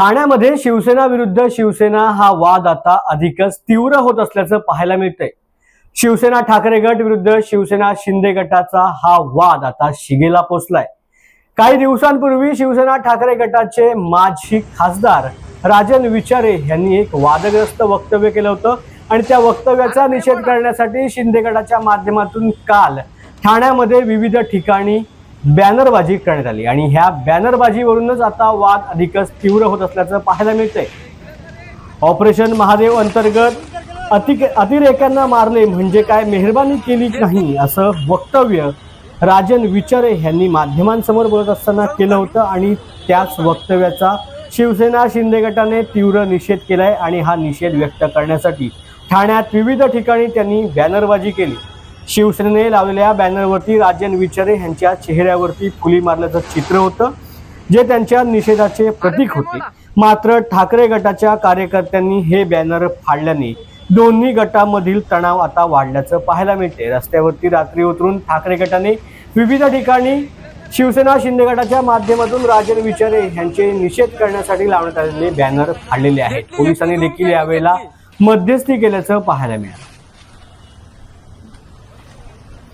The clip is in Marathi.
ठाण्यामध्ये शिवसेना विरुद्ध शिवसेना हा वाद आता अधिकच तीव्र होत असल्याचं पाहायला मिळतंय. शिवसेना ठाकरे गट विरुद्ध शिवसेना शिंदे गटाचा हा वाद आता शिगेला पोचलाय. काही दिवसांपूर्वी शिवसेना ठाकरे गटाचे माजी खासदार राजन विचारे यांनी एक वादग्रस्त वक्तव्य केलं होतं आणि त्या वक्तव्याचा निषेध करण्यासाठी शिंदे गटाच्या माध्यमातून काल ठाण्यामध्ये विविध ठिकाणी बॅनरबाजी करण्यात आली. आणि ह्या बॅनरबाजीवरूनच आता वाद अधिकच तीव्र होत असल्याचं पाहायला मिळतंय. ऑपरेशन महादेव अंतर्गत अति अतिरेक्यांना मारले म्हणजे काय मेहरबानी केली नाही असं वक्तव्य राजन विचारे यांनी माध्यमांसमोर बोलत असताना केलं होतं आणि त्याच वक्तव्याचा शिवसेना शिंदे गटाने तीव्र निषेध केलाय आणि हा निषेध व्यक्त करण्यासाठी ठाण्यात विविध ठिकाणी त्यांनी बॅनरबाजी केली. शिवसेनेने लावलेल्या बॅनरवरती राजन विचारे यांच्या चेहऱ्यावरती फुली मारल्याचं चित्र होतं जे त्यांच्या निषेधाचे प्रतीक होते. मात्र ठाकरे गटाच्या कार्यकर्त्यांनी हे बॅनर फाडल्याने दोन्ही गटामधील तणाव आता वाढल्याचं पाहायला मिळते. रस्त्यावरती रात्री उतरून ठाकरे गटाने विविध ठिकाणी शिवसेना शिंदे गटाच्या माध्यमातून राजन विचारे यांचे निषेध करण्यासाठी लावण्यात आलेले बॅनर फाडलेले आहेत. पोलिसांनी देखील यावेळेला मध्यस्थी केल्याचं पाहायला मिळालं